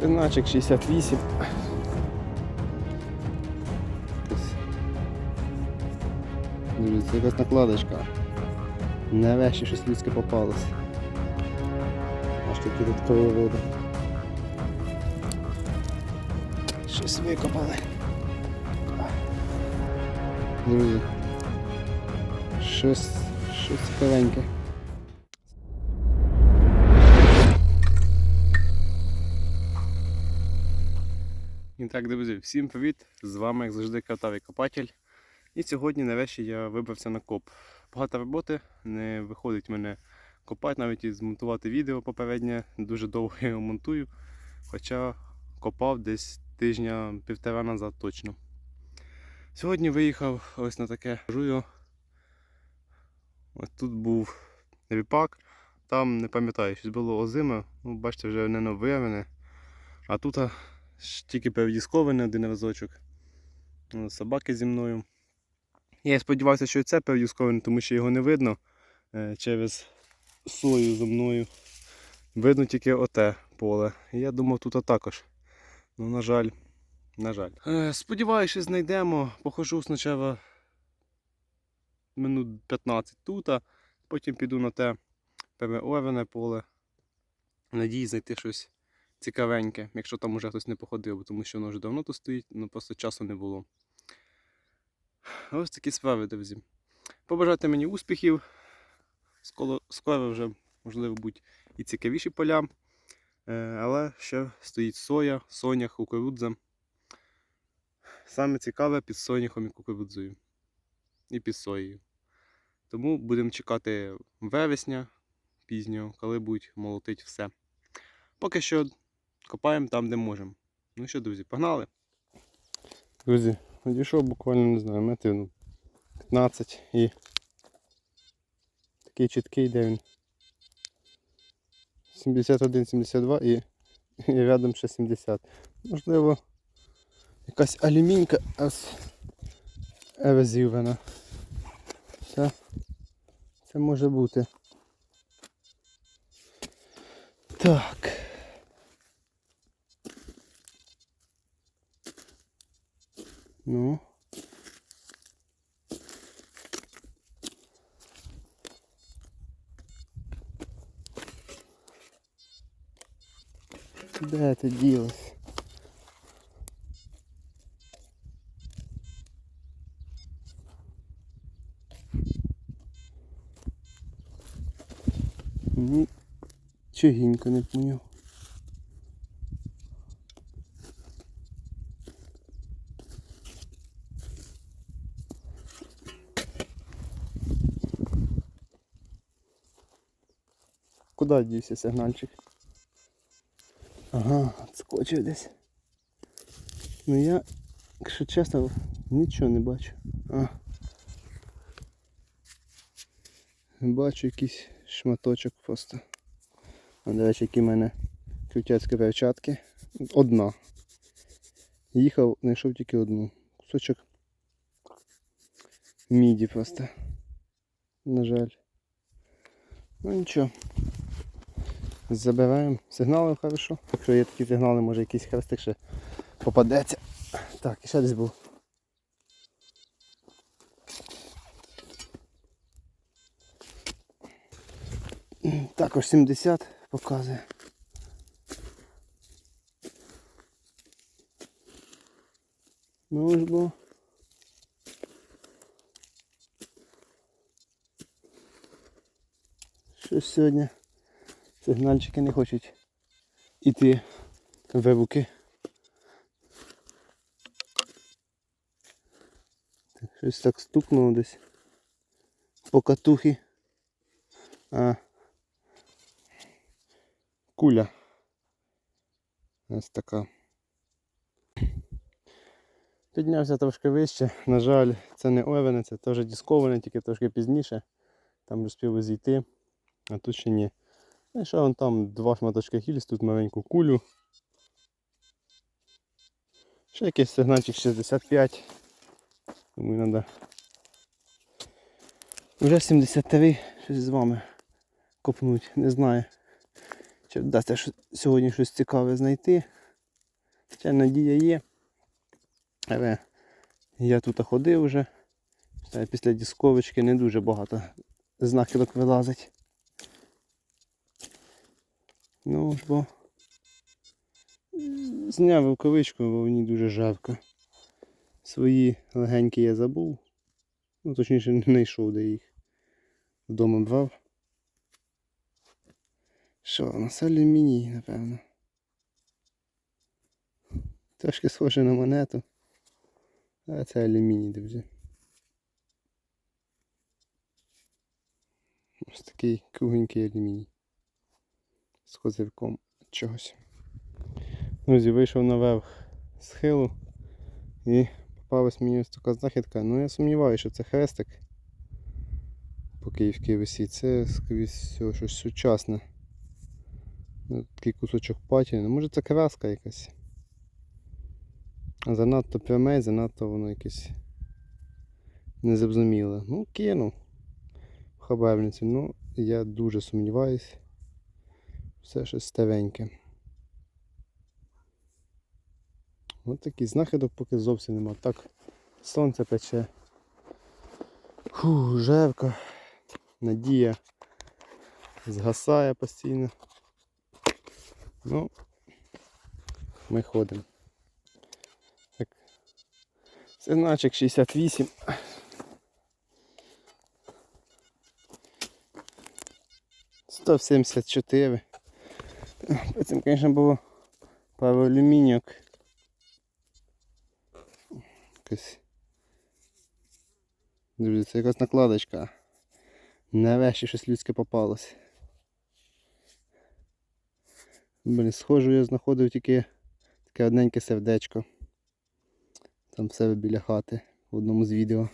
Сигначик 68. Друзі, якась накладочка. Нарешті щось людське попалось. Аж такі додаткові види. Щось викопали. Друзі. Щось, щось цікавеньке. Так, друзі, всім привіт! З вами, як завжди, Картавий Копатель. І сьогодні нарешті я вибрався на коп. Багато роботи, не виходить мене копати, навіть і змонтувати відео попереднє. Дуже довго я його монтую. Хоча копав десь тижня півтора назад точно. Сьогодні виїхав ось на таке жую. Ось тут був ріпак, там не пам'ятаю, щось було озиме, ну, бачите, вже не нове. А тут тільки передісковане один разочок. Ну, Собаки зі мною. Я сподівався, що і це передісковане, тому що його не видно е, через сою зі мною. Видно тільки оте поле. І я думав, тут також. Ну, на жаль, на жаль. Е, Сподіваюся, що знайдемо. Похожу спочатку минут 15 тут, потім піду на те переорене поле. Надіюсь знайти щось цікавеньке, якщо там уже хтось не походив, тому що воно вже давно тут стоїть, ну просто часу не було. Ось такі справи, друзі. Побажайте мені успіхів. Скоро, вже, можливо, будуть і цікавіші поля. Е, Але ще стоїть соя, сонях, кукурудза. Саме цікаве під соняхом і кукурудзою. І під соєю. Тому будемо чекати вересня пізнього, коли будуть молотити все. Поки що копаємо там, де можемо. Ну що, друзі, погнали. Друзі, надійшов буквально, не знаю, метрів ну, 15 і такий чіткий, де він 71-72 і, і рядом ще 70. Можливо, якась алюмінька аж розірвана. Це, це може бути. Так. Ну. Де ти ділась? Ні, не поняв. Куди дівся сигнальчик? Ага, скочив десь. Ну я, якщо чесно, нічого не бачу. А. Бачу якийсь шматочок просто. А, до речі, які в мене крутяцькі перчатки. Одна. Їхав, знайшов тільки одну. Кусочок міді просто. На жаль. Ну нічого. Забираємо. Сигнали хорошо. Якщо є такі сигнали, може якийсь хрестик ще попадеться. Так, і ще десь був. Також 70 показує. Ну ж бо. Щось сьогодні сигнальчики не хочуть іти вибуки. Так, щось так стукнуло десь. По катухі. А. Куля. Ось така. Піднявся трошки вище. На жаль, це не овене, це теж дісковане, тільки трошки пізніше. Там розпіли зійти, а тут ще ні. Ну, і ще вон там два шматочки гільз, тут маленьку кулю. Ще якийсь сигнальчик 65. Тому треба. Вже 73, щось з вами копнуть, не знаю. Чи вдасться сьогодні щось цікаве знайти. Ще надія є. Але я тут ходив вже. Після дісковички не дуже багато знахідок вилазить. Ну бо зняв рукавичку, бо ній дуже жарко. Свої легенькі я забув. Ну, точніше, не знайшов де їх. Вдома брав. Що, у нас алюміній, напевно. Трошки схоже на монету. А це алюміній, друзі. Ось такий кругенький алюміній. З козирком чогось. Друзі, вийшов наверх схилу і попалась мені ось така знахідка. Ну я сумніваюся, що це хрестик по київській висі. Це скоріше всього щось сучасне. Ну, Такий кусочок патіни. Ну, може це краска якась. Занадто пряме, занадто воно якесь незрозуміле. Ну, кинув в хабарниці. Ну, я дуже сумніваюсь. Все щось стареньке. Ось такий знахідок поки зовсім нема. Так, сонце пече. Фу, жарко. Надія згасає постійно. Ну, ми ходимо. Так. Сигначик 68. Сто сімдесят чотири. Потім, звісно, було пару алюмінійок. Якась. Друзі, це якась накладочка. Нарешті щось людське попалось. Блін, схожу я знаходив тільки таке одненьке сердечко. Там в себе біля хати в одному з відео.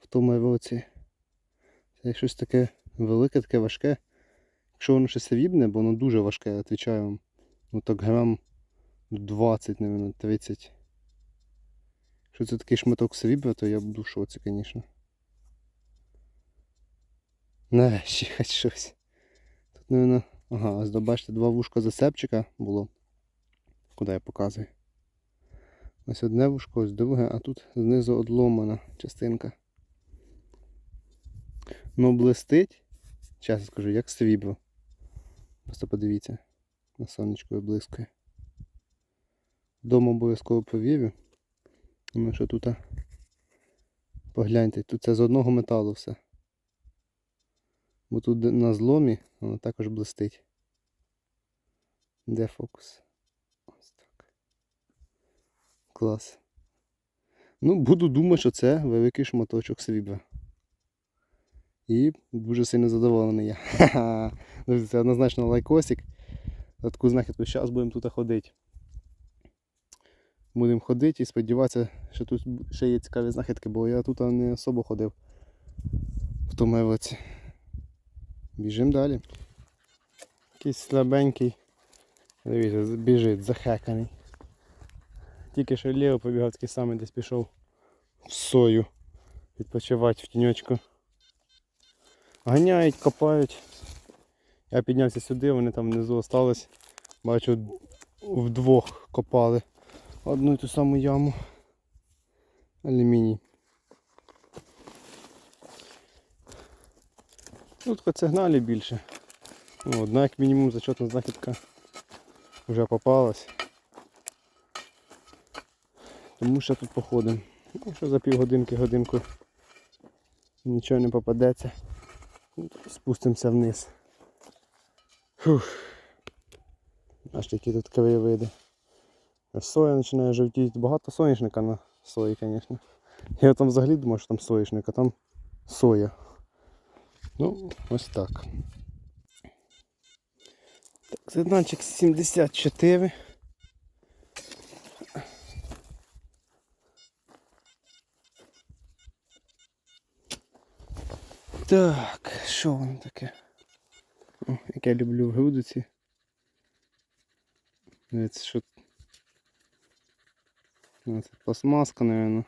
В тому році. Це щось таке велике, таке важке. Якщо воно ще срібне, бо воно дуже важке, я відповідаю вам. Ну так грам 20, мабуть, 30. Якщо це такий шматок срібла, то я буду в шоці, звісно. Нарешті хоч щось. Тут, мабуть, ага, ось бачите, два вушка засепчика було. Куди я показую? Ось одне вушко, ось друге, а тут знизу одломана частинка. Ну блистить, чесно скажу, як срібло. Просто подивіться, на сонечко блискає. Вдома обов'язково провірю. Ну що тут? Погляньте, тут це з одного металу все. Бо тут на зломі воно також блистить. Де фокус? Ось так. Клас. Ну, буду думати, що це великий шматочок срібла. І дуже сильно задоволений я. Друзі, це однозначно лайкосик. За таку знахідку зараз будемо тут ходити. Будемо ходити і сподіватися, що тут ще є цікаві знахідки, бо я тут не особо ходив в тому. Біжимо далі. Якийсь слабенький. Дивіться, біжить, захеканий. Тільки що ліво побігав, такий самий десь пішов в сою відпочивати в тіньочку. Ганяють, копають. Я піднявся сюди, вони там внизу остались. Бачу, вдвох копали одну і ту саму яму. Алюміній. Тут хоч сигналів більше. Ну, одна як мінімум зачетна знахідка вже попалась. Тому що тут походимо. Якщо за півгодинки, годинку нічого не попадеться, ну, спустимося вниз. Фух. Аж такі тут краєвиди. Соя починає жовтіти. Багато соняшника на сої, звісно. Я там взагалі думав, що там соняшник, а там соя. Ну, ось так. Так, задачик 74. Так, що воно таке? О, як я люблю в грудиці. Дивіться, що. Ну, Це пластмаска, мабуть.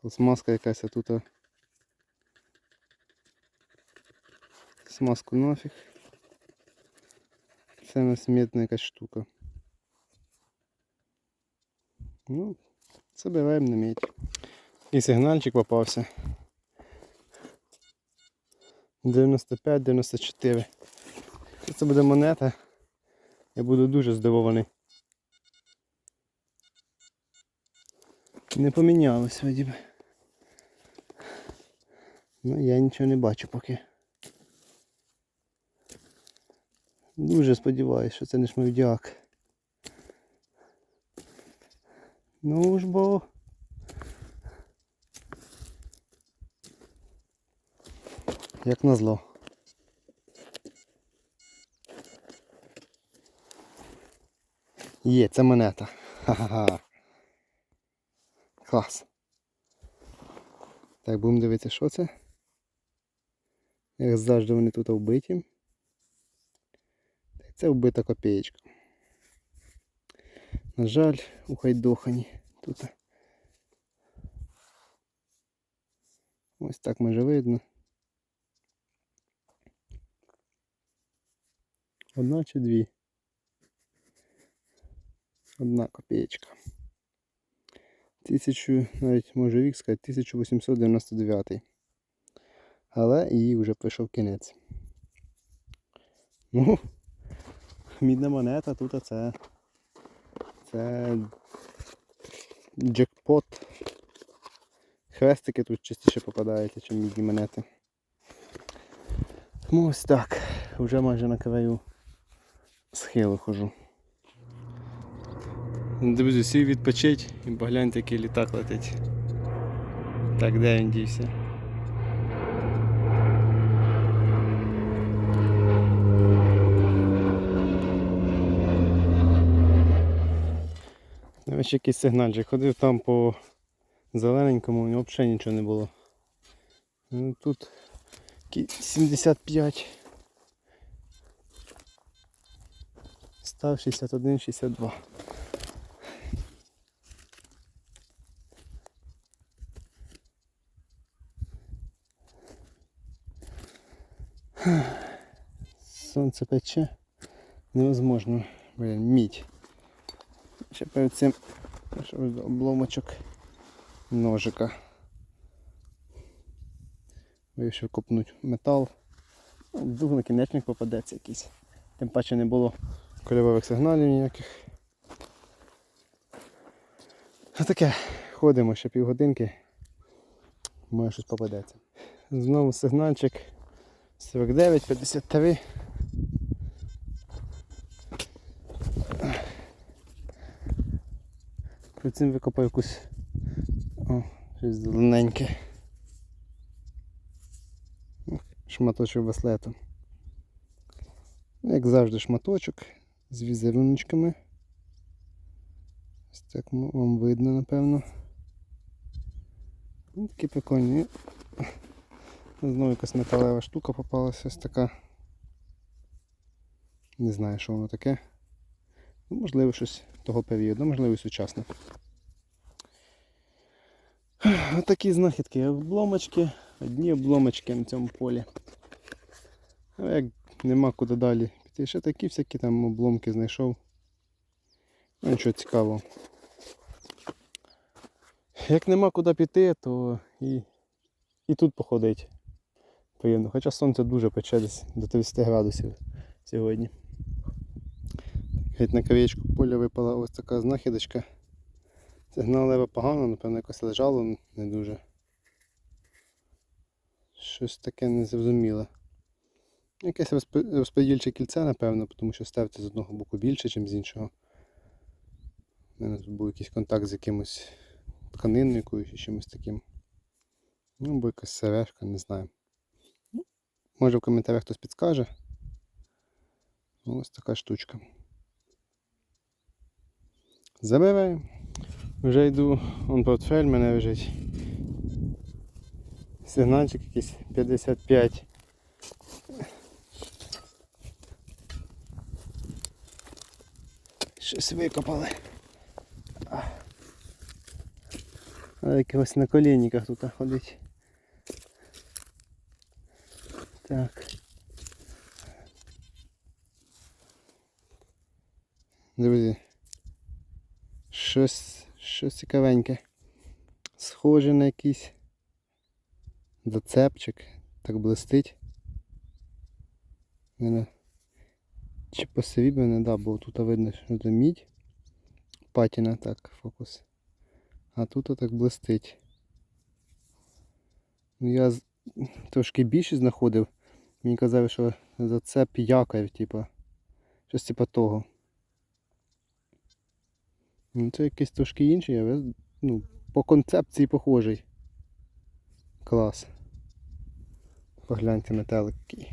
Пластмаска якась, а тут. Смазку нафіг. Це у нас медна якась штука. Ну, забираємо на мідь. І сигнальчик попався. 95-94. Це буде монета. Я буду дуже здивований. Не помінялось, видів. Ну, я нічого не бачу поки. Дуже сподіваюся, що це не шмовдяк. Ну ж бо. Як назло. Є, це монета. Ха-ха-ха. Клас. Так, будемо дивитися, що це. Як завжди вони тут вбиті. Це вбита копієчка. На жаль, ухайдохані тут. Ось так може видно. Одна чи дві? Одна копієчка. Тисячу, навіть може вік сказати, 1899. Але їй вже прийшов кінець. Ну, мідна монета тут це. Це джекпот. Хрестики тут частіше попадаються, ніж мідні монети. Ну ось так. Вже майже на краю схилу хожу. Друзі, сів відпочить і погляньте, який літак летить. Так, де він дівся? Ось якийсь сигнальчик. Ходив там по зелененькому, у нього взагалі нічого не було. Ну, тут 75. Став 61, 62. Сонце пече. Невозможно. Блін, мідь. Ще перед цим обломочок ножика. Вирішив копнути метал. Вдруг накінечник попадеться якийсь. Тим паче не було кольорових сигналів ніяких. А таке, ходимо ще півгодинки. Може щось попадеться. Знову сигнальчик 49-53. Перед цим викопав якусь о, щось зелененьке. Шматочок браслету. Ну, Як завжди, шматочок з візеруночками. Ось так вам видно, напевно. Ну, такі прикольні. Знову якась металева штука попалася ось така. Не знаю, що воно таке. Ну, можливо, щось того періоду, можливо, сучасне. Отакі знахідки, обломочки, одні обломочки на цьому полі. А як нема куди далі піти, ще такі всякі там обломки знайшов. Ну нічого цікавого. Як нема куди піти, то і, і тут походить. Приємно. Хоча сонце дуже пече десь до 30 градусів сьогодні. Геть на краєчку поля випала ось така знахідочка. Сигнал лева погано, напевно, якось лежало не дуже. Щось таке незрозуміле. Якесь розподільче кільце, напевно, тому що ставте з одного боку більше, ніж з іншого. У мене тут був якийсь контакт з якимось тканиною якоюсь чи чимось таким. Ну, або якась сережка, не знаю. Ну, Може в коментарях хтось підскаже. Ось така штучка. Забираю. Вже йду, он портфель мене лежить. Сигнальчик якийсь 55. Щось викопали. А. Але якогось на колінниках тут ходить. Так. Друзі. Щось, щось цікавеньке. Схоже на якийсь зацепчик. Так блистить. Чи посивів мене, да, бо тут видно, що це мідь. Патіна, так, фокус. А тут так блистить. Ну я трошки більше знаходив. Мені казали, що зацеп якорь, типа. Щось типа того. Ну, це якийсь трошки інший, але ну, по концепції похожий. Клас. Погляньте метелик який.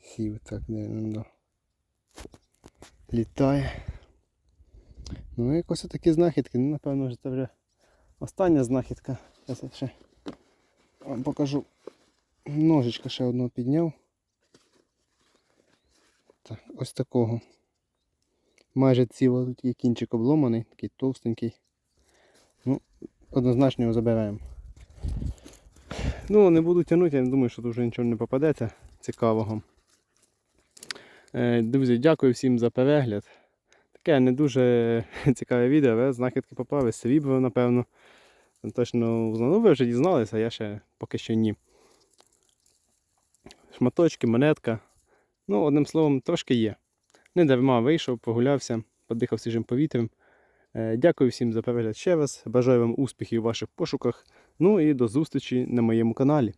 Сів так, де ну, да. Літає. Ну, якось такі знахідки. Ну, напевно, вже це вже остання знахідка. Я ще вам покажу. Ножичка ще одного підняв. Так, ось такого. Майже ціло, тут є кінчик обломаний, такий товстенький. Ну, однозначно його забираємо. Ну, не буду тягнути, я не думаю, що тут вже нічого не попадеться цікавого. Е, Друзі, дякую всім за перегляд. Таке не дуже цікаве відео, але знахідки попали, срібло, напевно. Точно. Ну, ви вже дізналися, а я ще поки що ні. Шматочки, монетка. Ну, одним словом, трошки є. Не дарма вийшов, прогулявся, подихав свіжим повітрям. Е, Дякую всім за перегляд ще раз. Бажаю вам успіхів у ваших пошуках. Ну і до зустрічі на моєму каналі.